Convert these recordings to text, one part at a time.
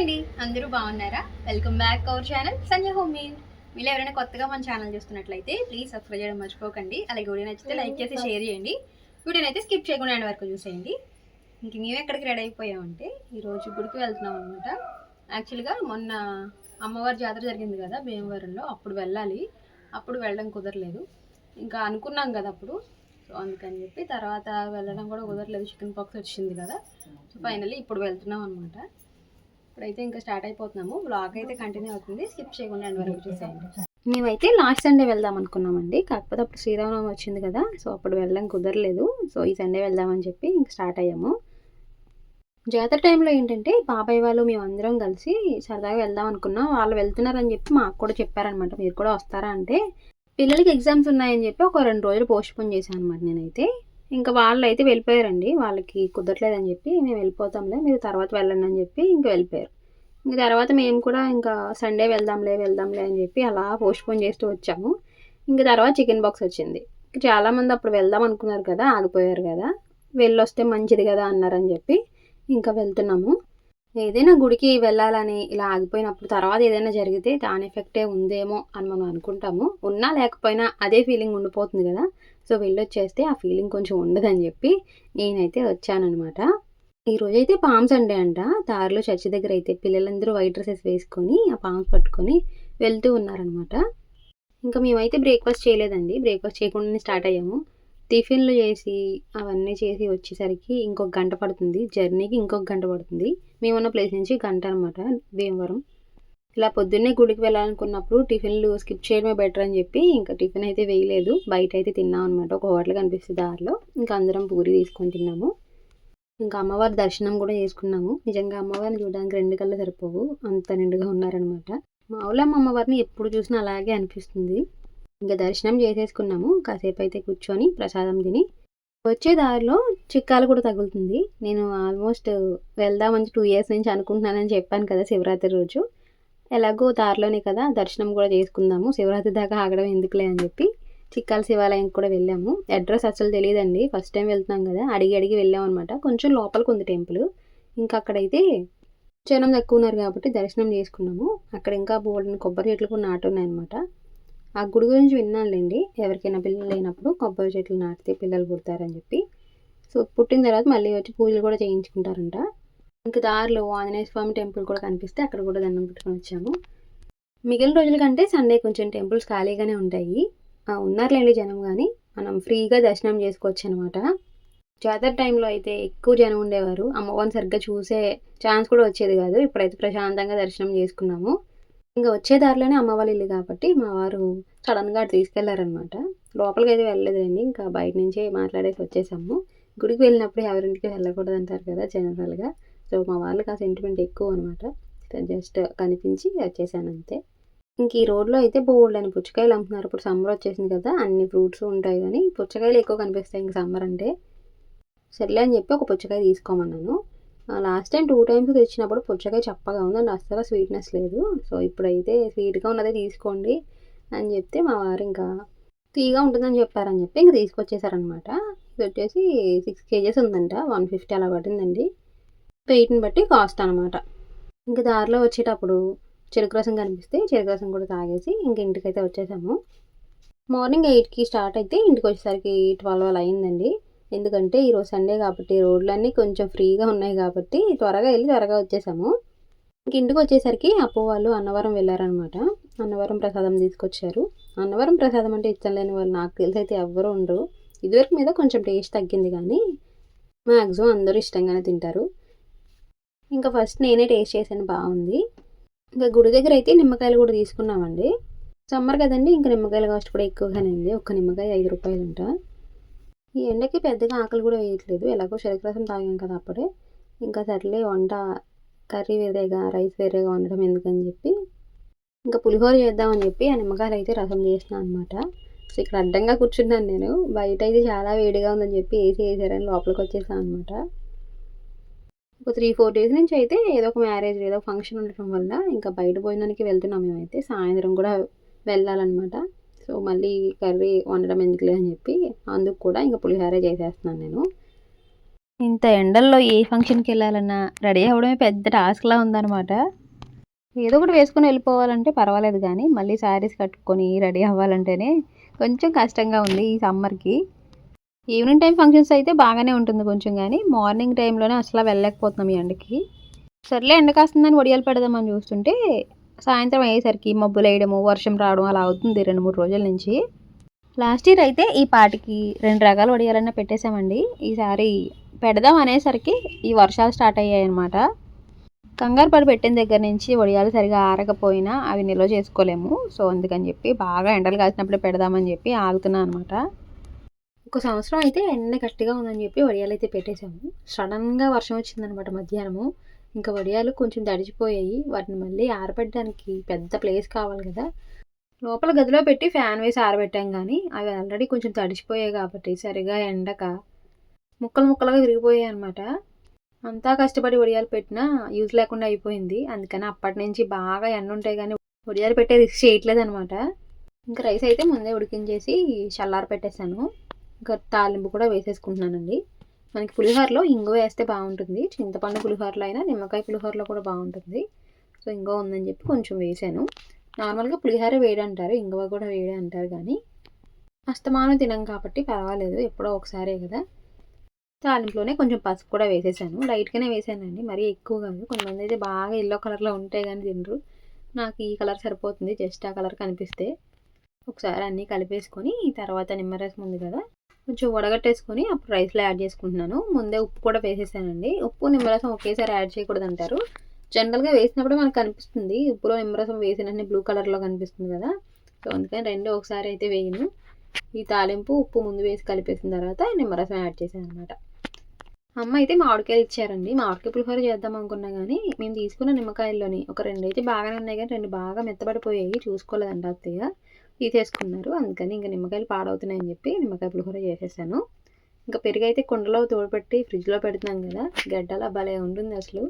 అండి. అందరూ బాగున్నారా? Welcome back our channel Sanjay home meal మీరు ఎవరైనా కొత్తగా మన ఛానల్ చూస్తున్నట్లయితే ప్లీజ్ సబ్స్క్రైబ్ చేయడం మర్చిపోకండి. అలాగే వీడియో నచ్చితే లైక్ చేసి షేర్ చేయండి. వీడియోని అయితే స్కిప్ చేయకుండా ఎండ్ వరకు చూసేయండి. ఇంక మేము ఎక్కడికి రెడీ అయిపోయామంటే ఈరోజు గుడికి వెళ్తున్నాం అనమాట యాక్చువల్గా మొన్న అమ్మవారి జాతర జరిగింది కదా భీమవరంలో. అప్పుడు వెళ్ళాలి. అప్పుడు వెళ్ళడం కుదరలేదు. ఇంకా అనుకున్నాం కదా అప్పుడు. సో అందుకని చెప్పి తర్వాత వెళ్ళడం కూడా కుదరలేదు. చికెన్ పాక్స్ వచ్చింది కదా. సో ఫైనల్లీ ఇప్పుడు వెళ్తున్నాం అనమాట ఇప్పుడైతే ఇంకా స్టార్ట్ అయిపోతున్నాము. బ్లాగ్ అయితే కంటిన్యూ అవుతుంది. స్కిప్ చేయకుండా ఎండ్ వరకు చూసేయండి. మేమైతే లాస్ట్ సండే వెళ్దాం అనుకున్నామండి. కాకపోతే అప్పుడు శ్రీరామనవమి వచ్చింది కదా సో అప్పుడు వెళ్ళడం కుదరలేదు. సో ఈ సండే వెళ్దామని చెప్పి ఇంక స్టార్ట్ అయ్యాము. జాతర టైంలో ఏంటంటే బాబాయ్ వాళ్ళు మేము అందరం కలిసి సరదాగా వెళ్దాం అనుకున్నాం. వాళ్ళు వెళ్తున్నారని చెప్పి మాకు కూడా చెప్పారనమాట మీరు కూడా వస్తారా అంటే పిల్లలకి ఎగ్జామ్స్ ఉన్నాయని చెప్పి ఒక రెండు రోజులు పోస్ట్పోన్ చేశాను అనమాట నేనైతే. ఇంకా వాళ్ళు అయితే వెళ్ళిపోయారండి. వాళ్ళకి కుదరలేదని చెప్పి మేము వెళ్ళిపోతాంలే మీరు తర్వాత వెళ్ళండి అని చెప్పి ఇంకా వెళ్ళిపోయారు. ఇంక తర్వాత మేము కూడా ఇంకా సండే వెళ్దాంలే వెళ్దాంలే అని చెప్పి అలా పోస్ట్ పోన్ చేస్తూ వచ్చాము. ఇంకా తర్వాత చికెన్ బాక్స్ వచ్చింది. ఇంకా చాలామంది అప్పుడు వెళ్దాం అనుకున్నారు కదా ఆగిపోయారు కదా. వెళ్ళొస్తే మంచిది కదా అన్నారని చెప్పి ఇంకా వెళ్తున్నాము. ఏదైనా గుడికి వెళ్ళాలని ఇలా ఆగిపోయినప్పుడు తర్వాత ఏదైనా జరిగితే దాని ఎఫెక్టే ఉందేమో అని మనం అనుకుంటాము. ఉన్నా లేకపోయినా అదే ఫీలింగ్ ఉండిపోతుంది కదా. సో వెళ్ళొచ్చేస్తే ఆ ఫీలింగ్ కొంచెం ఉండదని చెప్పి నేనైతే వచ్చానమాట ఈరోజు అయితే పామ్స్ అండే అంట. దారిలో చర్చి దగ్గర అయితే పిల్లలందరూ వైట్ డ్రెస్సెస్ వేసుకొని ఆ పామ్స్ పట్టుకొని వెళ్తూ ఉన్నారనమాట ఇంకా మేమైతే బ్రేక్ఫాస్ట్ చేయలేదండి. బ్రేక్ఫాస్ట్ చేయకుండానే స్టార్ట్ అయ్యాము. టిఫిన్లు చేసి అవన్నీ చేసి వచ్చేసరికి ఇంకొక గంట పడుతుంది. జర్నీకి ఇంకొక గంట పడుతుంది. మేమున్న ప్లేస్ నుంచి గంట అనమాట భీమవరం. ఇలా పొద్దున్నే గుడికి వెళ్ళాలనుకున్నప్పుడు టిఫిన్లు స్కిప్ చేయడమే బెటర్ అని చెప్పి ఇంకా టిఫిన్ అయితే వేయలేదు. బయట అయితే తిన్నాం అనమాట ఒక హోటల్ కనిపిస్తుంది దారిలో. ఇంకా అందరం పూరి తీసుకొని తిన్నాము. ఇంకా అమ్మవారి దర్శనం కూడా చేసుకున్నాము. నిజంగా అమ్మవారిని చూడడానికి రెండు కళ్ళు సరిపోవు. అంత నిండుగా ఉన్నారనమాట మామూలమ్మ అమ్మవారిని ఎప్పుడు చూసినా అలాగే అనిపిస్తుంది. ఇంకా దర్శనం చేసేసుకున్నాము. కాసేపు అయితే కూర్చొని ప్రసాదం తిని వచ్చే దారిలో చిక్కాలు కూడా తగులుతుంది. నేను ఆల్మోస్ట్ వెళ్దామని టూ ఇయర్స్ నుంచి అనుకుంటున్నానని చెప్పాను కదా శివరాత్రి రోజు. ఎలాగో దారిలోనే కదా దర్శనం కూడా చేసుకుందాము. శివరాత్రి దాకా ఆగడం ఎందుకులే అని చెప్పి చిక్కాల శివాలయంకి కూడా వెళ్ళాము. అడ్రస్ అసలు తెలియదండి. ఫస్ట్ టైం వెళ్తున్నాం కదా. అడిగి అడిగి వెళ్ళాం అనమాట కొంచెం లోపలికి ఉంది టెంపుల్. ఇంకా అక్కడైతే జనం తక్కువ ఉన్నారు కాబట్టి దర్శనం చేసుకున్నాము. అక్కడ ఇంకా బోల్డ్ కొబ్బరి చెట్లు కూడా నాటున్నాయన్నమాట. ఆ గుడి గురించి విన్నానులేండి. ఎవరికైనా పిల్లలు లేనప్పుడు కొబ్బరి చెట్లు నాటితే పిల్లలు పుడతారని చెప్పి. సో పుట్టిన తర్వాత మళ్ళీ వచ్చి పూజలు కూడా చేయించుకుంటారంట. ఇంకా దారిలో ఆంజనేయ స్వామి టెంపుల్ కూడా కనిపిస్తే అక్కడ కూడా దండం పెట్టుకొని వచ్చాము. మిగిలిన రోజుల కంటే సండే కొంచెం టెంపుల్స్ ఖాళీగానే ఉంటాయి. ఉన్నారులేండి జనం కానీ మనం ఫ్రీగా దర్శనం చేసుకోవచ్చు అనమాట జాతర టైంలో అయితే ఎక్కువ జనం ఉండేవారు. అమ్మవారిని సరిగ్గా చూసే ఛాన్స్ కూడా వచ్చేది కాదు. ఇప్పుడైతే ప్రశాంతంగా దర్శనం చేసుకున్నాము. ఇంకా వచ్చే దారిలోనే అమ్మ వాళ్ళ ఇల్లు కాబట్టి మా వారు సడన్గా అటు తీసుకెళ్ళారనమాట లోపలికి అయితే వెళ్ళలేదండి ఇంకా బయట నుంచే మాట్లాడేసి వచ్చేసాము. గుడికి వెళ్ళినప్పుడు ఎవరింటికి వెళ్ళకూడదు అంటారు కదా జనరల్గా సో మా వాళ్ళకి ఆ సెంటిమెంట్ ఎక్కువ అనమాట జస్ట్ కనిపించి వచ్చేసాను అంతే. ఇంక ఈ రోడ్లో అయితే బోల్డ్ అని పుచ్చకాయలు అమ్ముతున్నారు. ఇప్పుడు సమ్మర్ వచ్చేసింది కదా అన్ని ఫ్రూట్స్ ఉంటాయి కానీ పుచ్చకాయలు ఎక్కువ కనిపిస్తాయి ఇంక సమ్మర్ అంటే. సర్లే అని చెప్పి ఒక పుచ్చకాయ తీసుకోమన్నాను. లాస్ట్ టైం టూ టైమ్స్ తెచ్చినప్పుడు పుచ్చకాయ చప్పగా ఉందండి అస్సలు స్వీట్నెస్ లేదు. సో ఇప్పుడైతే స్వీట్గా ఉన్నదే తీసుకోండి అని చెప్తే మా వారు ఇంకా తీగా ఉంటుందని చెప్పారని చెప్పి ఇంకా తీసుకొచ్చేసారనమాట ఇది వచ్చేసి సిక్స్ కేజెస్ ఉందంట. వన్ ఫిఫ్టీ అలా పడిందండి. వెయిట్ని బట్టి కాస్ట్ అనమాట ఇంకా దారిలో వచ్చేటప్పుడు చెరుకు రసం కనిపిస్తే చెరుకు రసం కూడా తాగేసి ఇంక ఇంటికైతే వచ్చేసాము. మార్నింగ్ ఎయిట్కి స్టార్ట్ అయితే ఇంటికి వచ్చేసరికి ట్వెల్వ్ అలా అయిందండి. ఎందుకంటే ఈరోజు సండే కాబట్టి రోడ్లన్నీ కొంచెం ఫ్రీగా ఉన్నాయి కాబట్టి త్వరగా వెళ్ళి త్వరగా వచ్చేసాము. ఇంక ఇంటికి వచ్చేసరికి అప్పు వాళ్ళు అన్నవరం వెళ్ళారనమాట అన్నవరం ప్రసాదం తీసుకొచ్చారు. అన్నవరం ప్రసాదం అంటే ఇష్టం లేని వాళ్ళు నాకు తెలిసి అయితే ఎవ్వరూ ఉండరు. ఇదివరకు మీద కొంచెం టేస్ట్ తగ్గింది కానీ మ్యాక్సిమం అందరూ ఇష్టంగానే తింటారు. ఇంకా ఫస్ట్ నేనే టేస్ట్ చేశాను బాగుంది. ఇంకా గుడి దగ్గర అయితే నిమ్మకాయలు కూడా తీసుకున్నామండి. సమ్మర్ కదండి ఇంకా నిమ్మకాయల కాస్ట్ కూడా ఎక్కువగానే ఉంది. ఒక్క నిమ్మకాయ ఐదు రూపాయలు ఉంటా ఈ ఎండకి పెద్దగా ఆకలి కూడా వేయట్లేదు. ఎలాగో శరీరసం తాగాం కదా అప్పుడే. ఇంకా సర్లే వంట కర్రీ వేరేగా రైస్ వేరేగా వండడం ఎందుకని చెప్పి ఇంకా పులిహోర చేద్దామని చెప్పి ఆ నిమ్మకాయలు అయితే రసం చేసిన అనమాట సో ఇక్కడ అడ్డంగా కూర్చున్నాను నేను. బయట అయితే చాలా వేడిగా ఉందని చెప్పి ఏసీ వేసారని లోపలికి వచ్చేసాను అనమాట ఒక త్రీ ఫోర్ డేస్ నుంచి అయితే ఏదో ఒక మ్యారేజ్ ఏదో ఫంక్షన్ ఉండటం వల్ల ఇంకా బయట భోజనానికి వెళ్తున్నాం మేమైతే. సాయంత్రం కూడా వెళ్ళాలన్నమాట. సో మళ్ళీ కర్రీ వండడం ఎందుకులే అని చెప్పి అందుకు కూడా ఇంకా పులిహోర చేసేస్తున్నాను నేను. ఇంత ఎండల్లో ఏ ఫంక్షన్కి వెళ్ళాలన్నా రెడీ అవ్వడమే పెద్ద టాస్క్లా ఉందన్నమాట. ఏదో ఒకటి వేసుకొని వెళ్ళిపోవాలంటే పర్వాలేదు కానీ మళ్ళీ శారీస్ కట్టుకొని రెడీ అవ్వాలంటేనే కొంచెం కష్టంగా ఉంది ఈ సమ్మర్కి ఈవినింగ్ టైం ఫంక్షన్స్ అయితే బాగానే ఉంటుంది కొంచెం కానీ మార్నింగ్ టైంలోనే అసలు వెళ్ళలేకపోతున్నాం ఈ ఎండకి. సర్లే ఎండ కాస్తుందని వడియాలు పెడదామని చూస్తుంటే సాయంత్రం అయ్యేసరికి మబ్బులు వేయడము వర్షం రావడం అలా అవుతుంది రెండు మూడు రోజుల నుంచి. లాస్ట్ ఇయర్ అయితే ఈ పాటికి రెండు రకాల వడియాలన్నా పెట్టేశామండి. ఈసారి పెడదాం అనేసరికి ఈ వర్షాలు స్టార్ట్ అయ్యాయి అనమాట కంగారు పడి పెట్టిన దగ్గర నుంచి వడియాలు సరిగా ఆరకపోయినా అవి నిల్వ చేసుకోలేము. సో అందుకని చెప్పి బాగా ఎండలు కాసినప్పుడే పెడదామని చెప్పి ఆగుతున్నాను అనమాట ఒక సంవత్సరం అయితే ఎండ గట్టిగా ఉందని చెప్పి వడియాలు అయితే పెట్టేశాము. సడన్గా వర్షం వచ్చిందనమాట మధ్యాహ్నము. ఇంకా వడియాలు కొంచెం తడిచిపోయాయి. వాటిని మళ్ళీ ఆరబెట్టడానికి పెద్ద ప్లేస్ కావాలి కదా. లోపల గదిలో పెట్టి ఫ్యాన్ వేసి ఆరబెట్టాం కానీ అవి ఆల్రెడీ కొంచెం తడిచిపోయాయి కాబట్టి సరిగా ఎండక ముక్కలు ముక్కలుగా విరిగిపోయాయి అనమాట అంతా కష్టపడి వడియాలు పెట్టినా యూజ్ లేకుండా అయిపోయింది. అందుకని అప్పటి నుంచి బాగా ఎండ ఉంటాయి కానీ వడియాలు పెట్టే రిస్క్ చేయట్లేదు అనమాట ఇంకా రైస్ అయితే ముందే ఉడికించేసి చల్లార పెట్టేశాను ఇంకా తాలింపు కూడా వేసేసుకుంటున్నానండి. మనకి పులిహోరలో ఇంగువ వేస్తే బాగుంటుంది. చింతపండు పులిహోరలో అయినా నిమ్మకాయ పులిహోరలో కూడా బాగుంటుంది. సో ఇంగువ ఉందని చెప్పి కొంచెం వేసాను. నార్మల్గా పులిహోర వేడి అంటారు ఇంగువ కూడా వేడి అంటారు కానీ అస్తమానం తినం కాబట్టి పర్వాలేదు ఎప్పుడో ఒకసారే కదా. తాలింపులోనే కొంచెం పసుపు కూడా వేసేసాను. లైట్గానే వేసానండి మరీ ఎక్కువ కాదు. కొంతమంది అయితే బాగా ఎల్లో కలర్లో ఉంటే కానీ తినరు. నాకు ఈ కలర్ సరిపోతుంది జస్ట్ ఆ కలర్ కనిపిస్తే. ఒకసారి అన్నీ కలిపేసుకొని తర్వాత నిమ్మరసం ఉంది కదా. కొంచెం వడగట్టేసుకొని అప్పుడు రైస్లో యాడ్ చేసుకుంటున్నాను. ముందే ఉప్పు కూడా వేసేసానండి. ఉప్పు నిమ్మరసం ఒకేసారి యాడ్ చేయకూడదు అంటారు జనరల్గా వేసినప్పుడు మనకు కనిపిస్తుంది ఉప్పులో నిమ్మరసం వేసినట్టు బ్లూ కలర్లో కనిపిస్తుంది కదా. సో అందుకని రెండు ఒకసారి అయితే వేయను. ఈ తాలింపు ఉప్పు ముందు వేసి కలిపేసిన తర్వాత నిమ్మరసం యాడ్ చేశాను అనమాట అమ్మ అయితే మామిడికాయలు ఇచ్చారండి. మామిడికాయ పులిహోర చేద్దాం అనుకున్నా కానీ మేము తీసుకున్న నిమ్మకాయల్లోని ఒక రెండు అయితే బాగానే ఉన్నాయి కానీ రెండు బాగా మెత్తబడిపోయాయి. చూసుకోలేదండి అత్తయ్య. తీసేసుకున్నారు. అందుకని ఇంకా నిమ్మకాయలు పాడవుతున్నాయని చెప్పి నిమ్మకాయ పులిహోర చేసేసాను. ఇంకా పెరుగు అయితే కుండలో తోడుపెట్టి ఫ్రిడ్జ్లో పెడుతున్నాం కదా గడ్డలా భలే ఉంటుంది అసలు.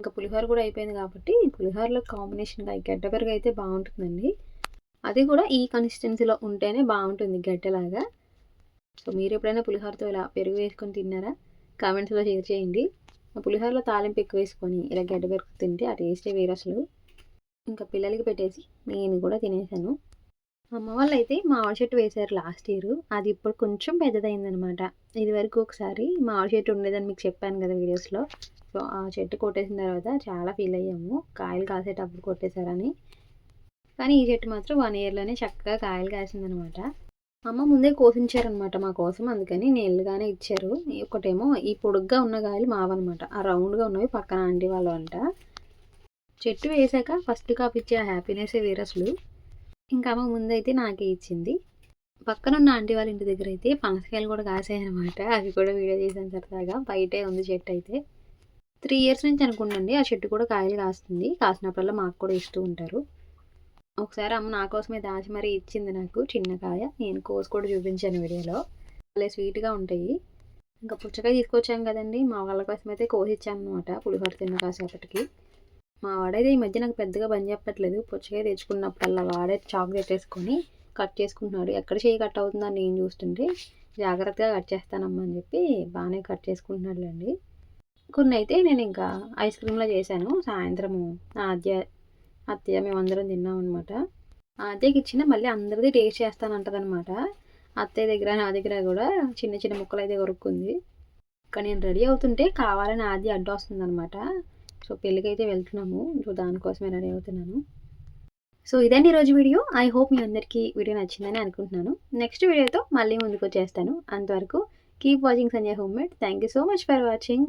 ఇంకా పులిహోర కూడా అయిపోయింది కాబట్టి పులిహోరలో కాంబినేషన్గా గడ్డ పెరుగు అయితే బాగుంటుందండి. అది కూడా ఈ కన్సిస్టెన్సీలో ఉంటేనే బాగుంటుంది గడ్డలాగా. సో మీరు ఎప్పుడైనా పులిహోరతో ఇలా పెరుగు వేసుకొని తిన్నారా? కామెంట్స్లో షేర్ చేయండి. ఆ పులిహోరలో తాలింపు ఎక్కువ వేసుకొని ఇలా గడ్డ పెరుగు తింటే ఆ టేస్టే వేరు అసలు. ఇంకా పిల్లలకి పెట్టేసి నేను కూడా తినేసాను. అమ్మ వాళ్ళు అయితే మామిడి చెట్టు వేశారు లాస్ట్ ఇయర్. అది ఇప్పుడు కొంచెం పెద్దదైందనమాట. ఇది వరకు ఒకసారి మామిడి చెట్టు ఉండేదని మీకు చెప్పాను కదా వీడియోస్లో. సో ఆ చెట్టు కొట్టేసిన తర్వాత చాలా ఫీల్ అయ్యాము. కాయలు కాసేటప్పుడు కొట్టేశారని. కానీ ఈ చెట్టు మాత్రం వన్ ఇయర్లోనే చక్కగా కాయలు కాసిందనమాట. అమ్మ ముందే కోసించారనమాట మా కోసం అందుకని నీళ్ళుగానే ఇచ్చారు. ఒకటేమో ఈ పొడుగ్గా ఉన్న కాయలు మావన్నమాట ఆ రౌండ్గా ఉన్నవి పక్కన ఆంటీ వాళ్ళు అంట. చెట్టు వేసాక ఫస్ట్ కాపిచ్చే ఇచ్చే హ్యాపీనెస్ వేరే అసలు ఇంకా అమ్మ ముందైతే నాకే ఇచ్చింది. పక్కన ఉన్న ఆంటీ వాళ్ళ ఇంటి దగ్గర అయితే పనసకాయలు కూడా కాసాయనమాట అవి కూడా వీడియో చేశాను సరదాగా. బయటే ఉంది చెట్టు అయితే. త్రీ ఇయర్స్ నుంచి అనుకుంటండి ఆ చెట్టు కూడా కాయలు కాస్తుంది. కాసినప్పుడల్లా మాకు కూడా ఇస్తూ ఉంటారు. ఒకసారి అమ్మ నా కోసమే దాచి మరీ ఇచ్చింది నాకు చిన్న కాయ. నేను కోసి కూడా చూపించాను వీడియోలో. భలే స్వీట్గా ఉంటాయి. ఇంకా పుచ్చకాయ తీసుకొచ్చాం కదండి. మా వాళ్ళ కోసం అయితే కోసి ఇచ్చాను అనమాట పులిహోర తిన్న కాసేపటికి. మా వాడైతే ఈ మధ్య నాకు పెద్దగా పని చెప్పట్లేదు. పుచ్చకాయ తెచ్చుకున్నప్పుడల్లా వాడే చాక్ తెచ్చేసుకొని కట్ చేసుకుంటున్నాడు. ఎక్కడ చేయి కట్ అవుతుందని నేను చూస్తుంటే జాగ్రత్తగా కట్ చేస్తానమ్మా అని చెప్పి బాగానే కట్ చేసుకుంటున్నాడులేండి. కొన్ని అయితే నేను ఇంకా ఐస్ క్రీమ్లో చేశాను. సాయంత్రము ఆద్య అత్తయ్య మేమందరం తిన్నాం అనమాట ఆద్యకి ఇచ్చిన మళ్ళీ అందరిది టేస్ట్ చేస్తానంటదనమాట అత్తయ్య దగ్గర నా దగ్గర కూడా చిన్న చిన్న ముక్కలు అయితే కొరుక్కుంది. కానీ నేను రెడీ అవుతుంటే కావాలని ఆది అడ్డు వస్తుంది అనమాట సో పెళ్ళికైతే వెళ్తున్నాము. సో దానికోసమే రెడీ అవుతున్నాను. సో ఇదండి ఈరోజు వీడియో. ఐ హోప్ మీ అందరికీ వీడియో నచ్చిందని అనుకుంటున్నాను. నెక్స్ట్ వీడియోతో మళ్ళీ ముందుకు వచ్చేస్తాను అంతవరకు keep watching Sanjay home made thank you so much for watching